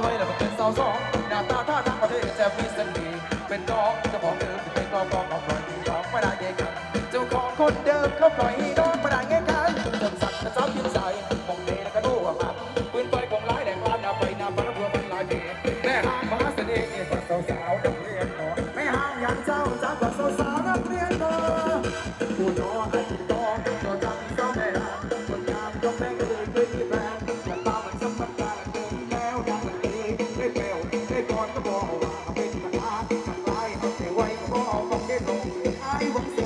ไว้แล้วมัเป็นสาวสองหน้าตาท่าทางประเทศจะมีเสนดีเป็นน้อกจะบอกเดิมเป็นกองกองกอาปล่อยน้องไม่ได้เงกันเจ้าของคนเดิมเขาปล่อยให้ดอกไม่ได้เงกันจนสัตกกระซ้ำยิ้มใส่มองเดแล้วก็ดูว่ามันปืนไฟของร้ายแดงร้านนาไปหน้าปลาบัวเป็นลายเพแม่ห้างมหาเสน่ห์ฝักสาวสาวนักเรียนหนอไม่ห้ามยังเจ้าจ้าฝักสาวสาวนักเรียนหนอผู้น้องอาจ I was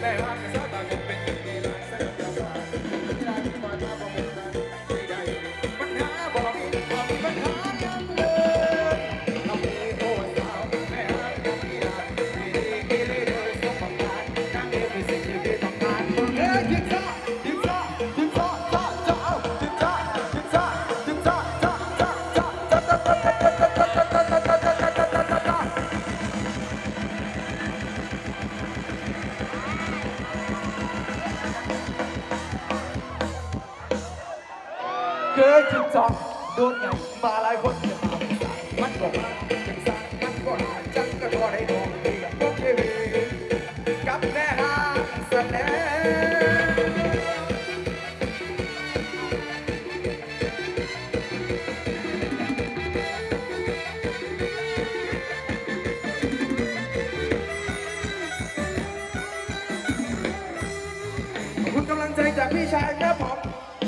แรงมากเเคยจิบจองโดนไงมาหลายคนจะมามันบอกว่าเป็นสายมันก็หาจังก็รอได้ดองเรียกพวกเทวีกับแม่ห้างแสดงขอคุณกำลังใจจากพี่ชายครับผม